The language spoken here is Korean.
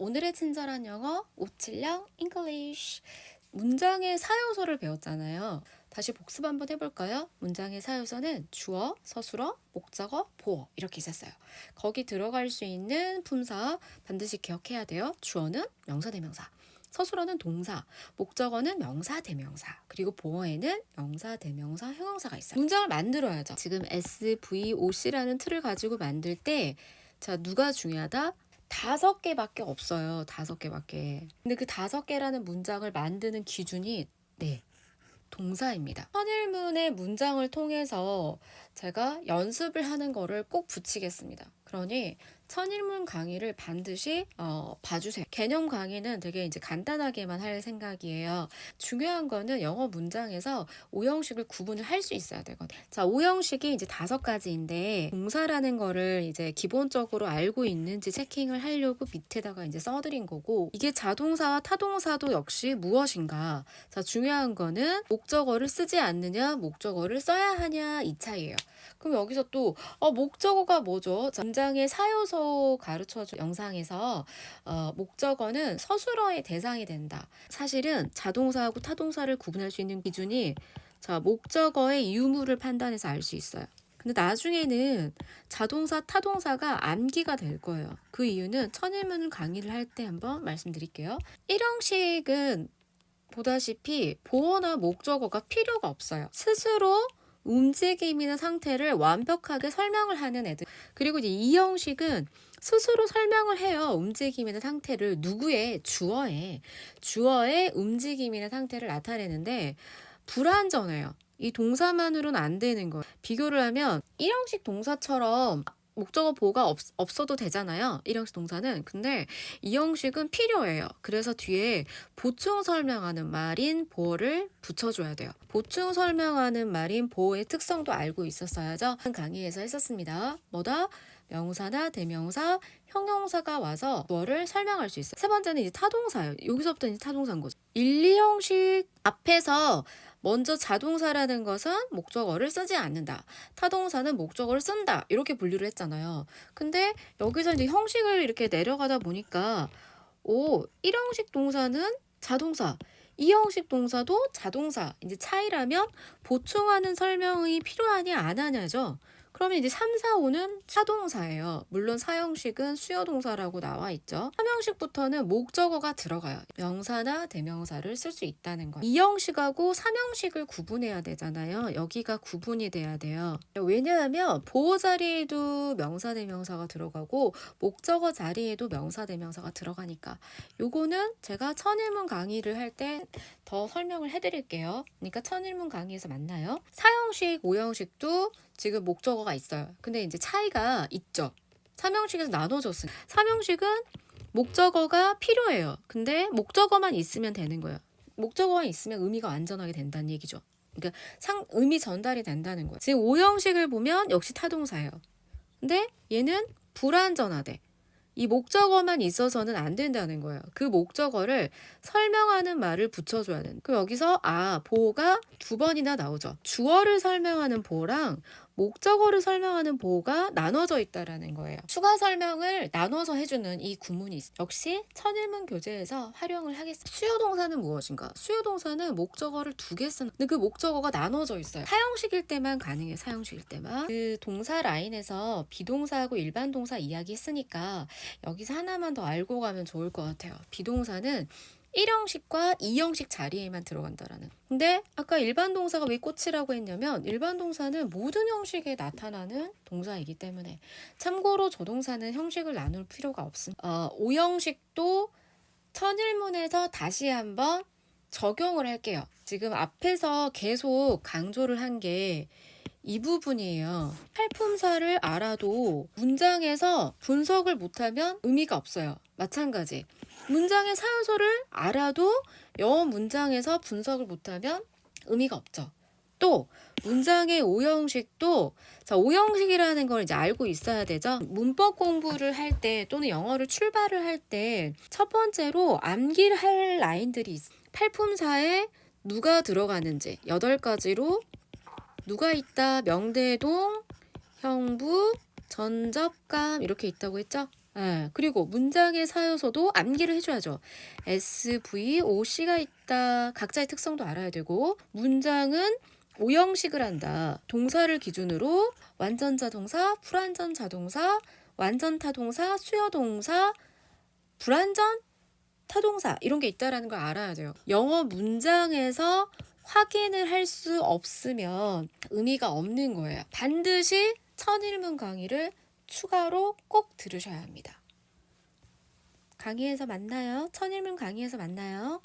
오늘의 친절한 영어 570 English 문장의 사요소를 배웠잖아요. 다시 복습 한번 해볼까요? 문장의 사요소는 주어, 서술어, 목적어, 보어 이렇게 있었어요. 거기 들어갈 수 있는 품사 반드시 기억해야 돼요. 주어는 명사, 대명사. 서술어는 동사, 목적어는 명사, 대명사, 그리고 보어에는 명사, 대명사, 형용사가 있어요. 문장을 만들어야죠. 지금 SVOC라는 틀을 가지고 만들 때, 자, 누가 중요하다? 다섯 개밖에 없어요. 다섯 개밖에. 근데 그 다섯 개라는 문장을 만드는 기준이, 네, 동사입니다. 선일문의 문장을 통해서 제가 연습을 하는 거를 꼭 붙이겠습니다. 그러니 천일문 강의를 반드시 어, 봐주세요. 개념 강의는 되게 이제 간단하게만 할 생각이에요. 중요한 거는 영어 문장에서 오형식을 구분을 할 수 있어야 되거든요. 자, 오형식이 이제 다섯 가지인데 동사라는 거를 이제 기본적으로 알고 있는지 체킹을 하려고 밑에다가 이제 써드린 거고 이게 자동사와 타동사도 역시 무엇인가? 자, 중요한 거는 목적어를 쓰지 않느냐, 목적어를 써야 하냐 이 차이예요. 그럼 여기서 또 어, 목적어가 뭐죠? 자, 문장 의 사요소 가르쳐 준 영상에서 어, 목적어는 서술어의 대상이 된다. 사실은 자동사하고 타동사를 구분할 수 있는 기준이 자 목적어의 유무를 판단해서 알 수 있어요. 근데 나중에는 자동사, 타동사가 암기가 될 거예요. 그 이유는 천일문 강의를 할 때 한번 말씀드릴게요. 1형식은 보다시피 보어나 목적어가 필요가 없어요. 스스로 움직임이나 상태를 완벽하게 설명을 하는 애들. 그리고 이제 이 형식은 스스로 설명을 해요. 움직임이나 상태를 누구의 주어의 주어의 움직임이나 상태를 나타내는데 불완전해요. 이 동사만으로는 안 되는 거예요. 비교를 하면 일형식 동사처럼 목적어 보가 없, 없어도 되잖아요. 일형식 동사는. 근데 이 형식은 필요해요. 그래서 뒤에 보충 설명하는 말인 보어를 붙여줘야 돼요. 보충 설명하는 말인 보어의 특성도 알고 있었어야죠. 강의에서 했었습니다. 뭐다? 명사나 대명사, 형용사가 와서 뭐를 설명할 수 있어요. 세 번째는 이제 타동사예요. 여기서부터 이제 타동사인 거죠. 1, 2형식 앞에서 먼저 자동사라는 것은 목적어를 쓰지 않는다. 타동사는 목적어를 쓴다. 이렇게 분류를 했잖아요. 근데 여기서 이제 형식을 이렇게 내려가다 보니까 오, 1형식 동사는 자동사. 2형식 동사도 자동사. 이제 차이라면 보충하는 설명이 필요하냐 안 하냐죠. 그러면 이제 3, 4, 5는 차동사예요. 물론 4형식은 수요동사라고 나와 있죠. 3형식부터는 목적어가 들어가요. 명사나 대명사를 쓸 수 있다는 거예요. 2형식하고 3형식을 구분해야 되잖아요. 여기가 구분이 돼야 돼요. 왜냐하면 보호 자리에도 명사, 대명사가 들어가고 목적어 자리에도 명사, 대명사가 들어가니까 요거는 제가 천일문 강의를 할 때 더 설명을 해드릴게요. 그러니까 천일문 강의에서 만나요. 4형식, 5형식도 지금 목적어가 있어요. 근데 이제 차이가 있죠. 3형식에서 나눠졌어요. 3형식은 목적어가 필요해요. 근데 목적어만 있으면 되는 거예요. 목적어만 있으면 의미가 완전하게 된다는 얘기죠. 그러니까 상 의미 전달이 된다는 거예요. 지금 5형식을 보면 역시 타동사예요. 근데 얘는 불완전하대. 이 목적어만 있어서는 안 된다는 거예요. 그 목적어를 설명하는 말을 붙여줘야 되는. 그 여기서 아 보호가 두 번이나 나오죠. 주어를 설명하는 보호랑 목적어를 설명하는 보호가 나눠져 있다라는 거예요. 추가 설명을 나눠서 해주는 이 구문이 있어요. 역시 천일문 교재에서 활용을 하겠습니다. 수요동사는 무엇인가? 수요동사는 목적어를 두 개 쓰는. 근데 그 목적어가 나눠져 있어요. 사형식일 때만 가능해. 사형식일 때만. 그 동사 라인에서 비동사하고 일반 동사 이야기 했으니까 여기서 하나만 더 알고 가면 좋을 것 같아요. 비동사는 1형식과 2형식 자리에만 들어간다라는. 근데 아까 일반 동사가 왜 꽃이라고 했냐면 일반 동사는 모든 형식에 나타나는 동사이기 때문에 참고로 조동사는 형식을 나눌 필요가 없습니다. 어, 5형식도 천일문에서 다시 한번 적용을 할게요. 지금 앞에서 계속 강조를 한게 이 부분이에요. 팔품사를 알아도 문장에서 분석을 못하면 의미가 없어요. 마찬가지. 문장의 사요소를 알아도 영어 문장에서 분석을 못하면 의미가 없죠. 또 문장의 오형식도 자 오형식이라는 걸 이제 알고 있어야 되죠. 문법 공부를 할 때 또는 영어를 출발을 할 때 첫 번째로 암기를 할 라인들이 있어. 팔품사에 누가 들어가는지 여덟 가지로 누가 있다 명대동 형부 전접감 이렇게 있다고 했죠. 예, 그리고 문장의 사요소도 암기를 해줘야죠. S, V, O, C가 있다. 각자의 특성도 알아야 되고 문장은 오형식을 한다. 동사를 기준으로 완전자 동사, 불완전자 동사, 완전 타 동사, 수요 동사, 불완전 타동사 이런 게 있다라는 걸 알아야 돼요. 영어 문장에서 확인을 할 수 없으면 의미가 없는 거예요. 반드시 천일문 강의를 추가로 꼭 들으셔야 합니다. 강의에서 만나요. 천일문 강의에서 만나요.